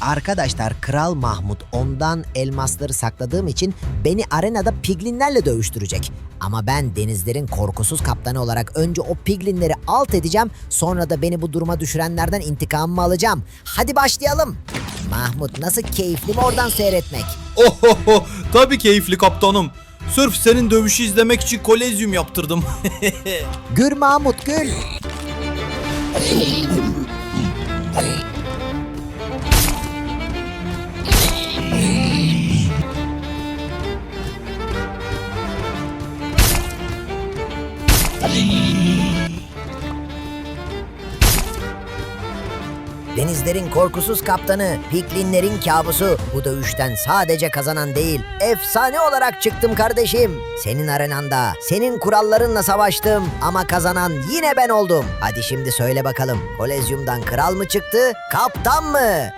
Arkadaşlar Kral Mahmut ondan elmasları sakladığım için beni arenada piglinlerle dövüştürecek. Ama ben denizlerin korkusuz kaptanı olarak önce o piglinleri alt edeceğim sonra da beni bu duruma düşürenlerden intikamımı alacağım. Hadi başlayalım. Mahmut nasıl keyifli mi oradan seyretmek? Ohoho tabii keyifli kaptanım. Sırf senin dövüşü izlemek için kolezyum yaptırdım. Gür Mahmut gül. Denizlerin korkusuz kaptanı, piklinlerin kabusu. Bu dövüşten sadece kazanan değil, efsane olarak çıktım kardeşim. Senin arenanda, senin kurallarınla savaştım ama kazanan yine ben oldum. Hadi şimdi söyle bakalım, Kolezyum'dan kral mı çıktı, kaptan mı?